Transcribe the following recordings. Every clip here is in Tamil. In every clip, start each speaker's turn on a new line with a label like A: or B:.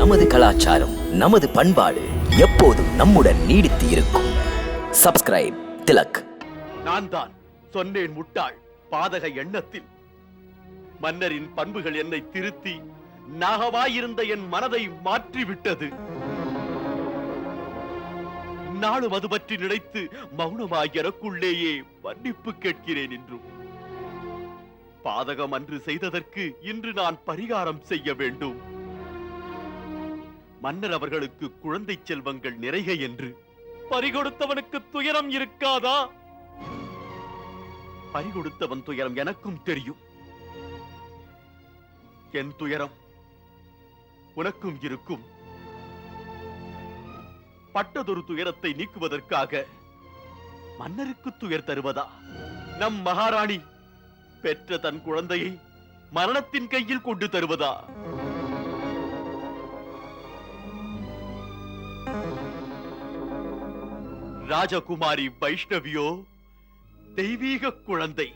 A: நமது கலாச்சாரம் நமது பண்பாடு எப்போதும் நம்முடன் நீடித்து இருக்கும். சப்ஸ்கிரைப் திலக்.
B: நான் தான் சொன்னேன் முட்டாள் பாதக எண்ணத்தில். மன்னரின் பண்புகள் என்னை திருத்தி நாகவாயிருந்த என் மனதை மாற்றிவிட்டது. நாளும் அது பற்றி நினைத்து மௌனமாய் எனக்குள்ளேயே மன்னிப்பு கேட்கிறேன் என்றும். பாதகம் அன்று செய்ததற்கு இன்று நான் பரிகாரம் செய்ய வேண்டும். மன்னர் அவர்களுக்கு குழந்தை செல்வங்கள் நிறைக என்று. பறிகொடுத்தவனுக்கு துயரம் இருக்காதா? பறிகொடுத்தவன் துயரம் எனக்கும் தெரியும். என் துயரம் உனக்கும் இருக்கும். பட்டதொரு துயரத்தை நீக்குவதற்காக மன்னருக்கு துயர் தருவதா? நம் மகாராணி பெற்ற தன் குழந்தையை மரணத்தின் கையில் கொண்டு தருவதா? ராஜகுமாரி வைஷ்ணவியோ தெய்வீக குழந்தை.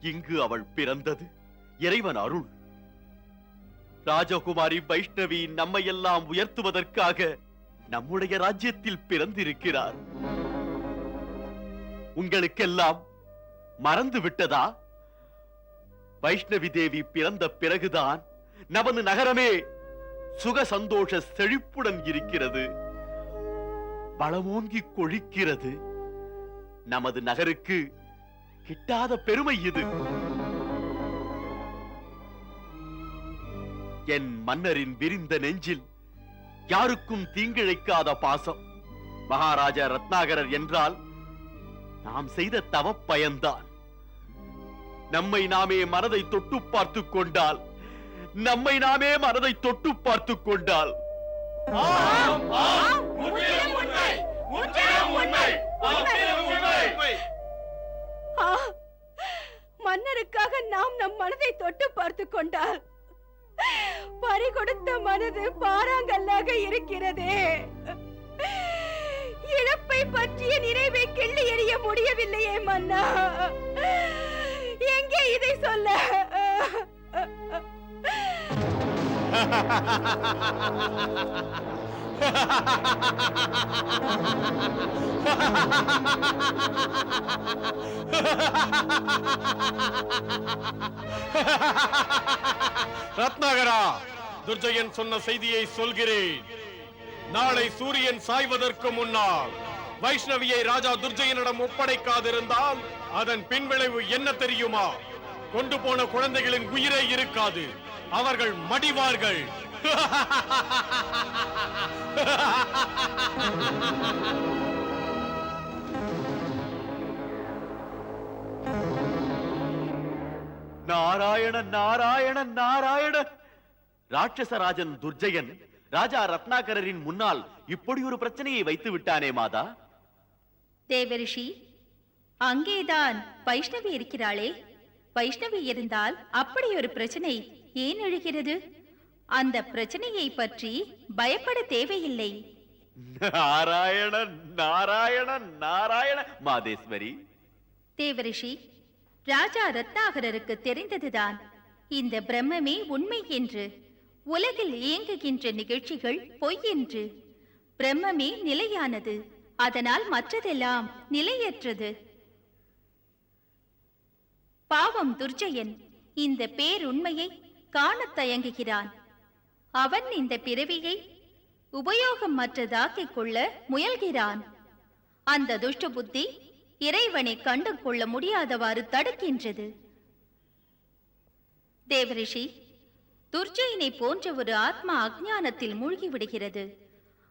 B: இங்கு அவள் பிறந்தது இறைவன் அருள். ராஜகுமாரி வைஷ்ணவி நம்மை எல்லாம் உயர்த்துவதற்காக நம்முடைய ராஜ்யத்தில் பிறந்திருக்கிறார். உங்களுக்கெல்லாம் மறந்து விட்டதா? வைஷ்ணவி தேவி பிறந்த பிறகுதான் நமது நகரமே சுக சந்தோஷ செழிப்புடன் இருக்கிறது. பலமோங்கி கொழிக்கிறது. நமது நகருக்கு கிட்டாத பெருமை இது. என் மன்னரின் விரிந்த நெஞ்சில் யாருக்கும் தீங்கிழைக்காத பாசம். மகாராஜா ரத்னாகரர் என்றால் நாம் செய்த தவ பயன்தான். நம்மை நாமே மனதை தொட்டு பார்த்துக் கொண்டால் நம்மை நாமே மனதை தொட்டு பார்த்துக் கொண்டால்.
C: ஆ, மன்னருக்காக நாம் நம் மனதை தொட்டு பார்த்து கொண்டால் பறி கொடுத்த மனது பாறாங்கல்லாக இருக்கிறதே. இழப்பை பற்றிய நினைவை கிள்ளி எறிய முடியவில்லையே மன்னா. எங்கே இதை சொல்ல?
D: ரத்னாகரா துர்ஜயன் சொன்ன செய்தியை சொல்கிறேன். நாளை சூரியன் சாய்வதற்கு முன்னால் வைஷ்ணவியை ராஜா துர்ஜயனிடம் ஒப்படைக்காதிருந்தால் அதன் பின்விளைவு என்ன தெரியுமா? கொண்டு போன குழந்தைகளின் உயிரே இருக்காது. அவர்கள் மடிவார்கள்.
B: நாராயண நாராயண நாராயண. ராட்சசராஜன் துர்ஜயன் ராஜா ரத்னாகரரின் முன்னால் இப்படி ஒரு பிரச்சனையை வைத்து விட்டானே மாதா?
E: தேவரிஷி அங்கேதான் வைஷ்ணவி இருக்கிறாளே. வைஷ்ணவி இருந்தால் அப்படி ஒரு பிரச்சனை ஏன் எழுகிறது? அந்த பிரச்சனையை பற்றி பயப்பட தேவையில்லை.
B: நாராயண நாராயண நாராயண மாதேஸ்வரி.
E: தேவரிஷி ராஜா ரத்னாகரருக்கு தெரிந்ததுதான். இந்த பிரம்மமே உண்மை என்று உலகில் இயங்குகின்ற நிகழ்ச்சிகள் பொய் என்று. பிரம்மமே நிலையானது அதனால் மற்றதெல்லாம் நிலையற்றது. பாவம் துர்ஜயன் இந்த பேருண்மையை காணத் தயங்குகிறான். அவன் இந்த பிறவியை உபயோகம் மற்றதாக்கிக் கொள்ள முயல்கிறான். அந்த துஷ்ட புத்தி இறைவனை கண்டு கொள்ள முடியாதவாறு தடுக்கின்றது. தேவரிஷி துர்ஜயினை போன்ற ஒரு ஆத்மா அஜானத்தில் மூழ்கிவிடுகிறது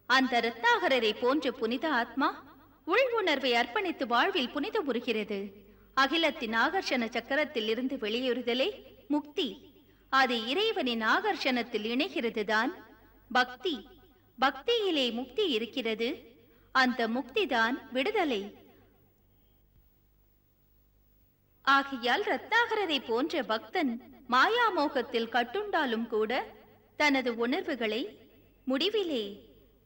E: அந்த ரத்னாகரரை போன்ற புனித ஆத்மா உள் உணர்வை அர்ப்பணித்து வாழ்வில் புனிதமுறுகிறது அகிலத்தின் ஆகர்ஷண சக்கரத்தில் இருந்து வெளியேறுதலே முக்தி. அது இறைவனின் ஆகர்ஷணத்தில் இணைகிறதுதான். பக்தி. பக்தியிலே முக்தி இருக்கிறது. அந்த முக்திதான் விடுதலை. ஆகையால் ரத்னாகரரை போன்ற பக்தன் மாயாமோகத்தில் கட்டுண்டாலும் கூட தனது உணர்வுகளை முடிவிலே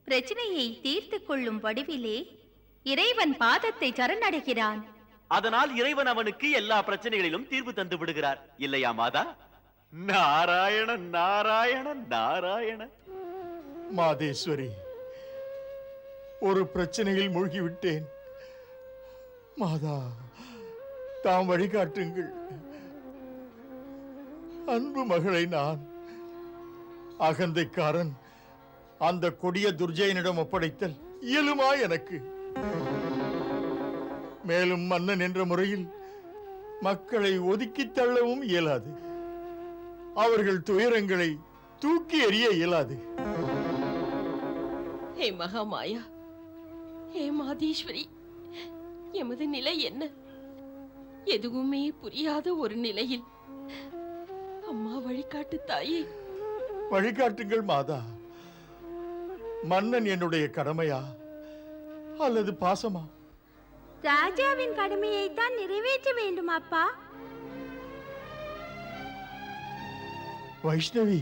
E: பிரச்சனையை தீர்த்து கொள்ளும் வடிவிலே இறைவன் பாதத்தை சரணடைகிறான்.
B: அதனால் இறைவன் அவனுக்கு எல்லா பிரச்சனைகளிலும் தீர்வு தந்து விடுகிறார். இல்லையா மாதா? நாராயண நாராயண நாராயண
F: மாதேஸ்வரி ஒரு பிரச்சனையில் மூழ்கிவிட்டேன். மாதா தாம் வழிகாட்டுங்கள். அன்பு மகளை நான் அகந்தைக்காரன் அந்த கொடிய துர்ஜயனிடம் ஒப்படைத்தல் இயலுமா எனக்கு? மேலும் மன்னன் என்ற முறையில் மக்களை ஒதுக்கித் தள்ளவும் இயலாது. அவர்கள் துயரங்களை தூக்கி எறிய இயலாது.
G: ஹே மகாமாயா ஹே மாதீஸ்வரி எமது நிலை என்ன? எதுவுமே புரியாத ஒரு நிலையில். அம்மா வழிகாட்டு தாயே.
F: வழிகாட்டுங்கள் மாதா. மன்னன் என்னுடைய கடமையா அல்லது பாசமா?
E: ராஜாவின் கடமையை தான் நிறைவேற்ற வேண்டும் அப்பா
F: வைஷ்ணவி.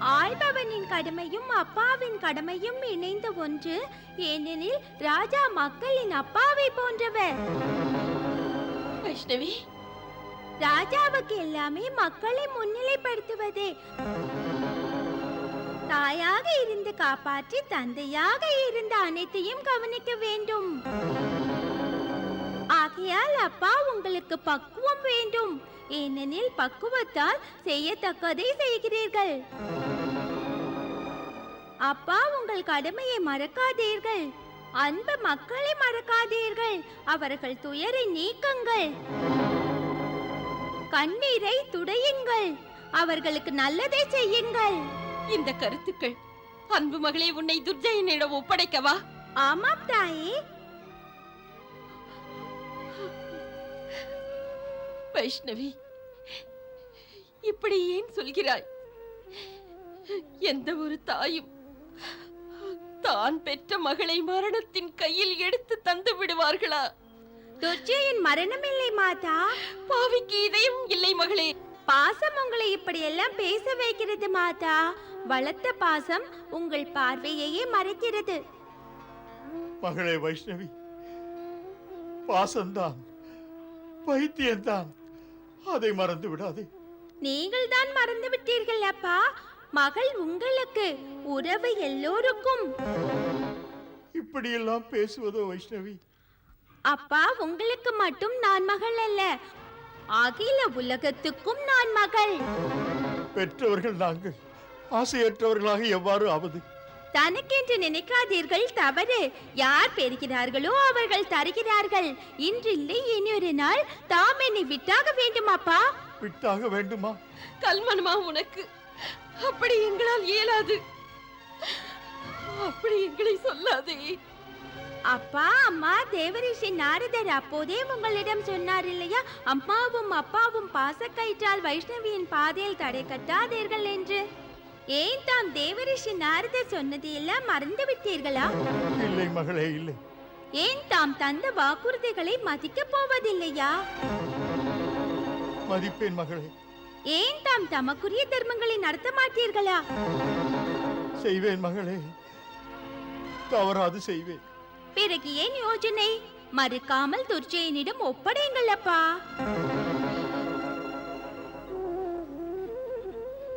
E: ஆள்பவனின் கடமையும் அப்பாவின் கடமையும் இணைந்த ஒன்று ஏனெனில் ராஜா மக்களின் அப்பாவை போன்றவர்.
G: வைஷ்ணவி.
E: ராஜாவுக்கு எல்லாமே மக்களை முன்னிலைப்படுத்துவதே. தாயாக இருந்து காப்பாற்றி தந்தையாக இருந்த அனைத்தையும் கவனிக்க வேண்டும். ஆகையால் அப்பா உங்களுக்கு பக்குவம் வேண்டும். ஏனெனில் பக்குவத்தால் செய்யத்தக்கதை செய்கிறீர்கள். அப்பா உங்கள் கடமையை மறக்காதீர்கள். அன்பு மக்களை மறக்காதீர்கள். அவர்கள் துயரை நீக்குங்கள். கண்ணீரை துடையுங்கள். அவர்களுக்கு நல்லதை செய்யுங்கள்.
G: இந்த கருத்துக்கள் அன்பு மகளே உன்னை துர்ஜயனிடம் ஒப்படைக்கவா?
E: ஆமாம் தாயே.
G: வைஷ்ணவி இப்படி ஏன் சொல்கிறாய்? எந்த ஒரு தாயும் தான் பெற்ற மகளை மரணத்தின் கையில் எடுத்து தந்து விடுவார்களா?
E: துர்ஜயின் மரணமில்லை மாதா.
G: பாவிக்கு இதயம் இல்லை மகளே.
E: பாசம் உங்களை இப்படி எல்லாம் பேச வைக்கிறது மாதா. வளர்த்த பாசம் உங்கள் பார்வையையே மறைக்கிறது.
F: மகளே வைஷ்ணவி பாசம்தான் பைத்தியம்தான். அதை மறந்து விடாதே.
E: நீங்கள் தான் மறந்து விட்டீர்கள் அப்பா. மகள் உங்களுக்கு உறவு எல்லோருக்கும்.
F: இப்படியெல்லாம் பேசுவதோ வைஷ்ணவி?
E: அப்பா உங்களுக்கு மட்டும் நான் மகள் அல்ல. அகில உலகத்துக்கும் நான் மகள்.
F: பெற்றவர்கள் நாங்கள். ஆசையற்றவர்களாக எவ்வாறு ஆவது
E: தனக்கென்று நினைக்காதீர்கள் தவறு. யார் பெறுகிறார்களோ அவர்கள் தருகிறார்கள். இன்றில்லை இனியொரு நாள் தாம் என்னை விட்டாக வேண்டும் அப்பா
F: விட்டாக வேண்டுமா?
G: கல்மனமா உனக்கு. அப்படி எங்களால் இயலாது. அப்படி எங்களை சொல்லாதே.
E: அப்பா அம்மா தேவரிஷி நாரதர் அப்போதே உங்களிடம் சொன்னார் இல்லையா? அம்மாவும் அப்பாவும் பாசக்கயிற்றால் வைஷ்ணவியின் பாதையில் தடை கட்டாதீர்கள் என்று. ஏன் தாம் தேவரிஷி நாரதர் சொன்னது எல்லாம் மறந்து விட்டீர்களா
F: இல்லை மகளே இல்லை.
E: ஏன் தாம் தந்த வாக்குறுதிகளை மதிக்கப் போவதில்லையா?
F: மதிப்பேன் மகளே.
E: ஏன் தாம் தமக்குரிய தர்மங்களை நடத்த மாட்டீர்களா?
F: செய்வேன் மகளே. தவறாது செய்வேன்.
E: பிறகு ஏன் யோஜனை? மறுக்காமல் துர்ஜயனிடம் ஒப்படையுங்கள் அப்பா.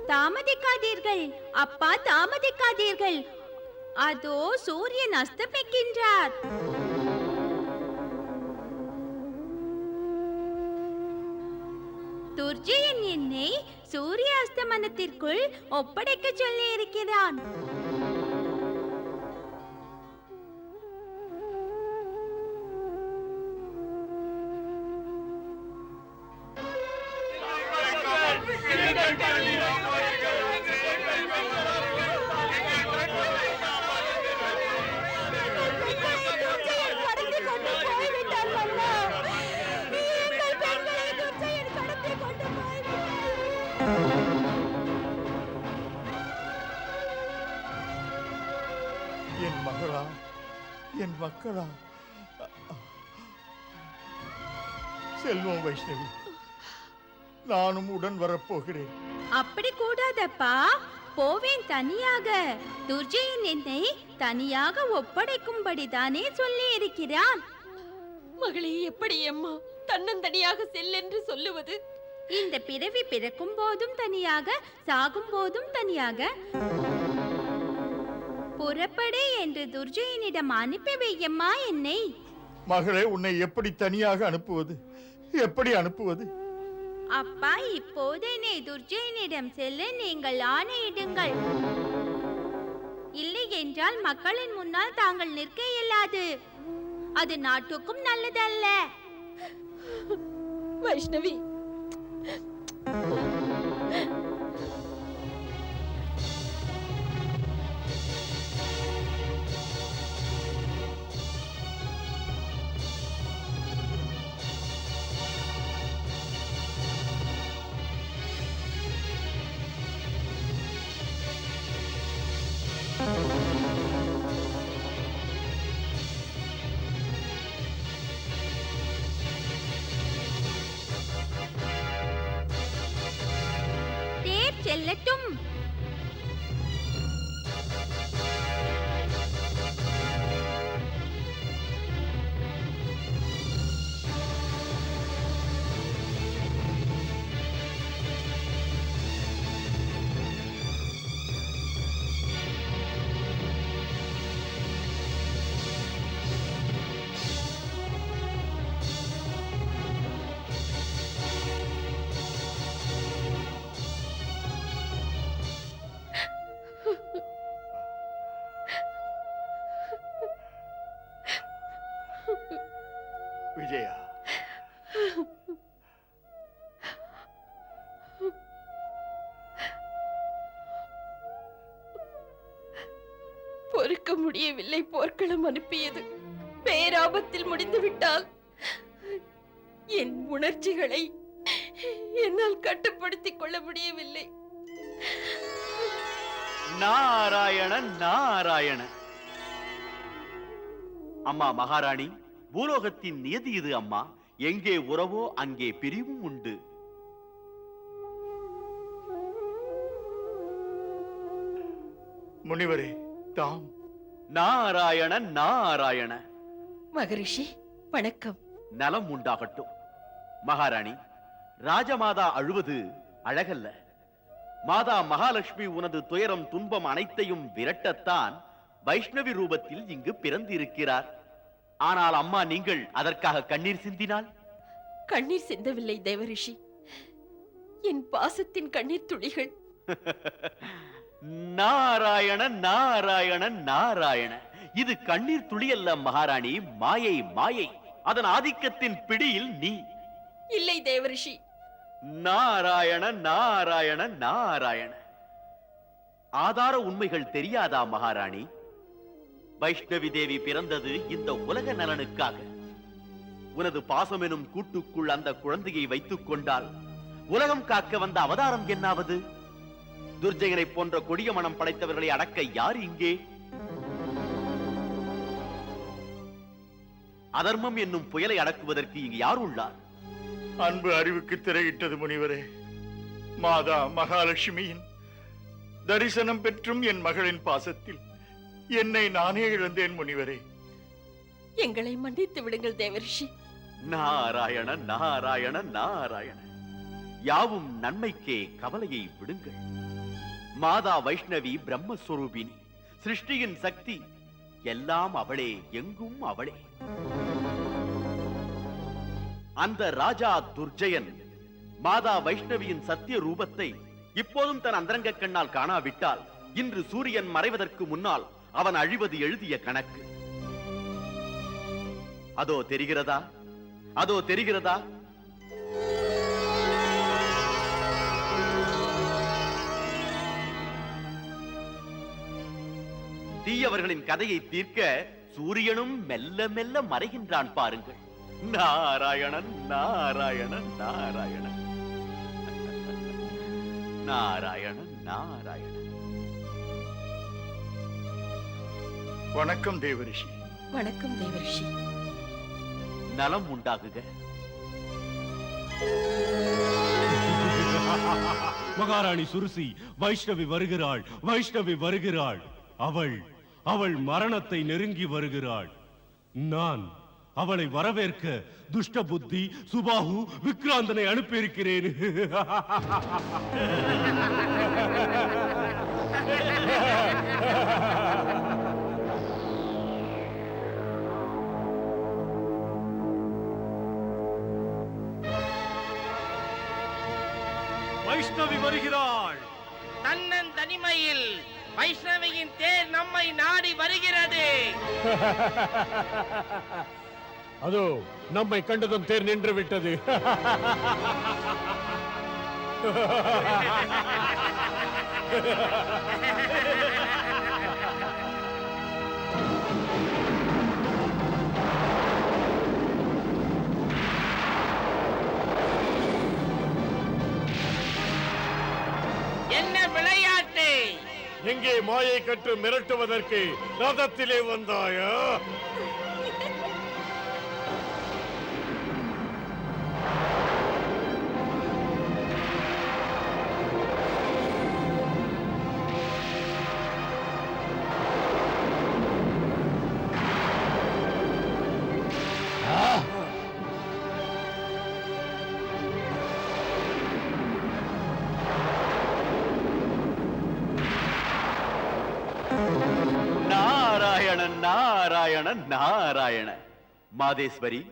E: தாமதிக்காதீர்கள். அப்பா தாமதிக்காதீர்கள். அதோ சூரியன் அஸ்தமிக்கின்றார். துர்ஜயன் என்னை சூரிய அஸ்தமனத்திற்குள் ஒப்படைக்க சொல்லி இருக்கிறான்
F: என் மக்களா. செல்வம் வைஷ்ணவி நானும் உடன் வரப்போகிறேன்.
E: அப்படி கூடாதப்பா. போவேன் தனியாக. துர்ஜயன் என்னை தனியாக ஒப்படைக்கும்படிதானே சொல்லி இருக்கிறான்.
G: மகளே எப்படி அம்மா? தன்னந்தனியாக செல் என்று சொல்லுவது?
E: இந்த பிறவி பிறக்கும் போதும் தனியாக சாகும் போதும் தனியாக. புறப்படு என்று துர்ஜயனிடம் அனுப்பி வையம்மா என்னை.
F: மகளே உன்னை எப்படி தனியாக அனுப்புவது? எப்படி அனுப்புவது?
E: அப்பா இப்போது என்னை துர்ஜயனிடம் செல்ல நீங்கள் ஆணையிடுங்கள். இல்லை என்றால் மக்களின் முன்னால் தாங்கள் நிற்க இயலாது. அது நாட்டுக்கும் நல்லதல்ல.
G: வைஷ்ணவி
E: தேர்
G: முடியவில்லை போர்க்களம் அனுப்பியது. பேராபத்தில் முடிந்து விட்டால் என் உணர்ச்சிகளை என்னால் கட்டுப்படுத்திக் கொள்ள முடியவில்லை.
B: நாராயண நாராயண அம்மா மகாராணி பூலோகத்தின் நியதி இது அம்மா. எங்கே உறவோ அங்கே பிரிவும் உண்டு.
F: முனிவரே தாம்
B: நாராயண நாராயண.
G: மகரிஷி வணக்கம்.
B: நலம் உண்டாகட்டும். மகாராணி ராஜமாதா அழுவது அழகல்ல. மாதா மகாலட்சுமி உனது துயரம் துன்பம் அனைத்தையும் விரட்டத்தான் வைஷ்ணவி ரூபத்தில் இங்கு பிறந்திருக்கிறார். ஆனால் அம்மா நீங்கள் அதற்காக கண்ணீர் சிந்தினால்?
G: கண்ணீர் சிந்தவில்லை தேவரிஷி. என் பாசத்தின் கண்ணீர் துளிகள்.
B: நாராயண நாராயண நாராயண. இது கண்ணீர் துளி அல்ல மகாராணி மாயை மாயை. அதன் ஆதிக்கத்தின் பிடியில் நீ.
G: இல்லை தேவரிஷி.
B: நாராயண நாராயண நாராயண. ஆதார உண்மைகள் தெரியாதா மகாராணி? வைஷ்ணவி தேவி பிறந்தது இந்த உலக நலனுக்காக. உனது பாசம் எனும் கூட்டுக்குள் அந்த குழந்தையை வைத்துக் கொண்டால் உலகம் காக்க வந்த அவதாரம் என்னாவது? துர்ஜயனை போன்ற கொடிய மனம் படைத்தவர்களை அடக்க யார் இங்கே? அதர்மம் என்னும் புயலை அடக்குவதற்கு இங்கு யார் உள்ளார்?
F: அன்பு அறிவுக்கு திரையிட்டது முனிவரே மாதா மகாலட்சுமியின் தரிசனம் பெற்றும் என் மகளின் பாசத்தில் என்னை நானே இழந்தேன் முனிவரே.
G: எங்களை மன்னித்து விடுங்கள் தேவரிஷி.
B: நாராயண நாராயண நாராயண. யாவும் நன்மைக்கே கவலையை விடுங்கள். மாதா வைஷ்ணவி பிரம்மஸ்வரூபினி. சிருஷ்டியின் சக்தி எல்லாம் அவளே எங்கும் அவளே. அந்த ராஜா துர்ஜயன் மாதா வைஷ்ணவியின் சத்திய ரூபத்தை இப்போதும் தன் அந்தரங்க கண்ணால் காணாவிட்டால் இன்று சூரியன் மறைவதற்கு முன்னால் அவன் அழிவது எழுதிய கணக்கு. அதோ தெரிகிறதா? அதோ தெரிகிறதா? தீயவர்களின் கதையை தீர்க்க சூரியனும் மெல்ல மெல்ல மறைகின்றான் பாருங்கள். நாராயணன் நாராயணன் நாராயணன். நாராயணன் நாராயணன்.
F: வணக்கம் தேவரிஷி.
G: வணக்கம் தேவரிஷி.
B: நலம் உண்டாகுக.
H: மகாராணி சுருசி வைஷ்ணவி வருகிறாள் வைஷ்ணவி வருகிறாள். அவள் அவள் மரணத்தை நெருங்கி வருகிறாள். நான் அவளை வரவேற்க துஷ்ட புத்தி சுபாகு விக்ராந்தனை அனுப்பியிருக்கிறேன். வைஷ்ணவி வருகிறாள்.
I: தன்னன் தனிமையில் வைஷ்ணவியின் தேர் நம்மை நாடி வருகிறது.
D: அதோ நம்மை கண்டதும் தேர் நின்று விட்டது
I: என்ன
D: எங்கே மாயை கற்று மிரட்டுவதற்கு ரதத்திலே வந்தாயா?
B: நாராயண நாராயண. மாதேஸ்வரி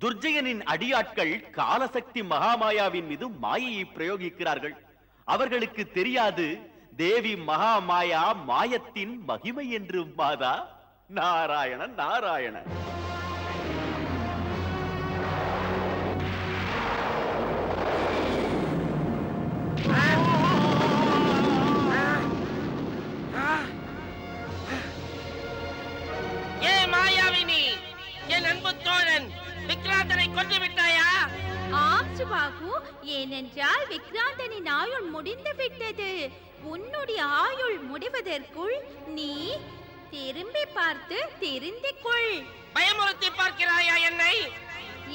B: துர்ஜயனின் அடியாட்கள் காலசக்தி மகாமாயாவின் மீது மாயையை பிரயோகிக்கிறார்கள். அவர்களுக்கு தெரியாது தேவி மகாமாயா மாயத்தின் மகிமை என்று மாதா.
E: நாராயண நாராயண. முடிவதற்குள் நீ திரும்பி பார்த்து திருந்திக் கொள்
I: பயமுறுத்தி பார்க்கிறாயா என்னை?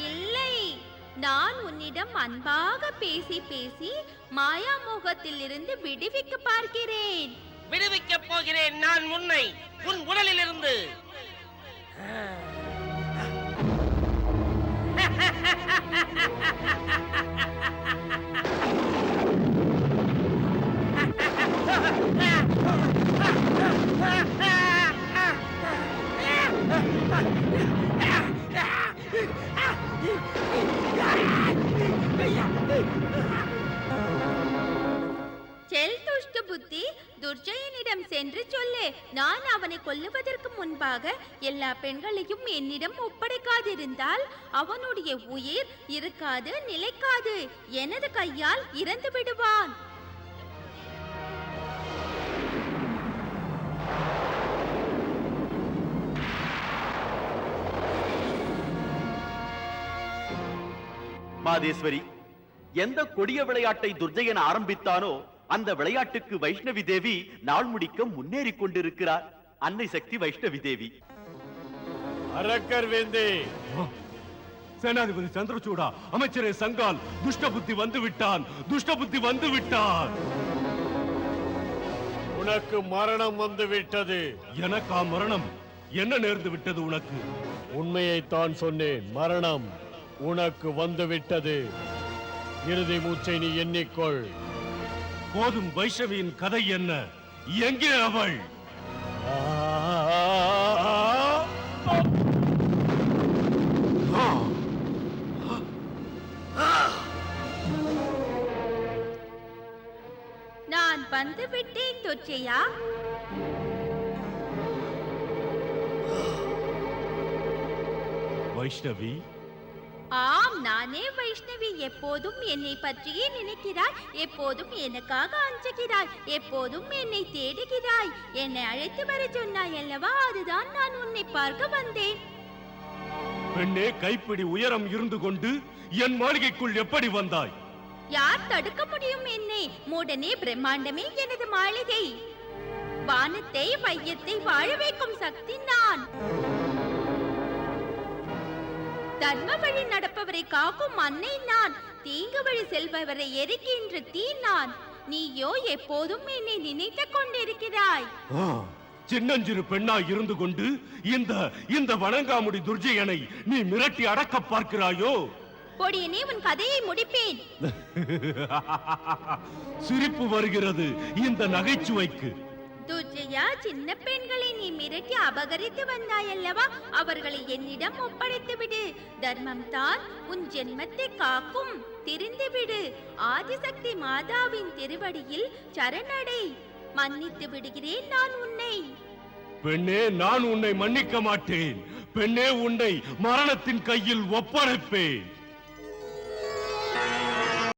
E: இல்லை. நான் உன்னிடம் அன்பாக பேசி பேசி மாயாமோகத்தில் இருந்து விடுவிக்க பார்க்கிறேன்.
I: விடுவிக்கப் போகிறேன் நான் முன்னை உன் உடலில் இருந்து
E: செல் துஷ்ட புத்தி துர்ஜயனிடம் சென்று சொல்லு. நான் அவனை கொல்லுவதற்கு முன்பாக எல்லா பெண்களையும் என்னிடம் ஒப்படைக்காதிருந்தால் அவனுடைய உயிர் இருக்காது நிலைக்காது. எனது கையால் இறந்து விடுவான்
B: மாதேஸ்வரி எந்த கொடிய விளையாட்டை துர்ஜயன் ஆரம்பித்தானோ அந்த விளையாட்டுக்கு வைஷ்ணவி தேவி நாள் முடிக்க முன்னேறி கொண்டிருக்கிறார். அன்னை சக்தி வைஷ்ணவி தேவி.
D: அரக்கர் வேந்தே
H: சேனாதிபதி சந்திரசூடா அமைச்சரே சங்கால் துஷ்ட புத்தி வந்து விட்டான் துஷ்ட புத்தி வந்து விட்டான்
D: உனக்கு மரணம் வந்து விட்டது
H: எனக்கா மரணம். என்ன நேர்ந்து விட்டது உனக்கு?
D: உண்மையைத்தான் சொன்னேன் மரணம். உனக்கு வந்து விட்டது இறுதி மூச்சை நீ எண்ணிக்கொள்.
H: போதும் வைஷ்ணவியின் கதை என்ன? எங்கே அவள்!
E: நான் வந்து விட்டேன் தொச்சையா
H: வைஷ்ணவி
E: ஆம் நானே வைஷ்ணவி எப்போதும் என்னை பற்றியே நினைக்கிறாய் எப்போதும் எனக்காக அஞ்சுகிறாய் எப்போதும் என்னை தேடுகிறாய். என்னை அழைத்து வர சொன்னாய் அல்லவா? அதுதான் நான் உன்னை பார்க்க வந்தேன்.
H: பெண்ணே கைப்பிடி உயரம் இருந்து கொண்டு என் மாளிகைக்குள் எப்படி வந்தாய்?
E: யார் தடுக்க முடியும் என்னை? மூடனே பிரம்மாண்டமே எனது மாளிகை. வானத்தை வையத்தை வாழ வைக்கும் சக்தி நான். தர்ம வழி நடப்பவரை காக்கும் அன்னை நான். தீங்கு வழி செல்பவரை எரிக்கின்ற தீ நான். நீயோ எப்போதும் என்னை நினைத்துக் கொண்டிருக்கிறாய்.
H: சின்னஞ்சிறு பெண்ணாய் இருந்து கொண்டு இந்த இந்த வணங்காமுடி துர்ஜயனை நீ மிரட்டி அடக்க பார்க்கிறாயோ?
E: பொடியனே உன் கதையை முடிப்பேன்.
H: சிரிப்பு வருகிறது இந்த நகைச்சுவைக்கு.
E: துர்ஜயா சின்ன பெண்களை நீ மிரட்டி அபகரித்து வந்தாயல்லவா? அவர்களை என்னிடம் ஒப்படைத்து விடு தர்மம் தான் உன் ஜென்மத்தை காக்கும். திருந்துவிடு. ஆதிசக்தி மாதாவின் திருவடியில் சரணடை. மன்னித்து விடுகிறேன் நான் உன்னை.
H: பெண்ணே நான் உன்னை மன்னிக்க மாட்டேன். பெண்ணே உன்னை மரணத்தின் கையில் ஒப்படைப்பேன்.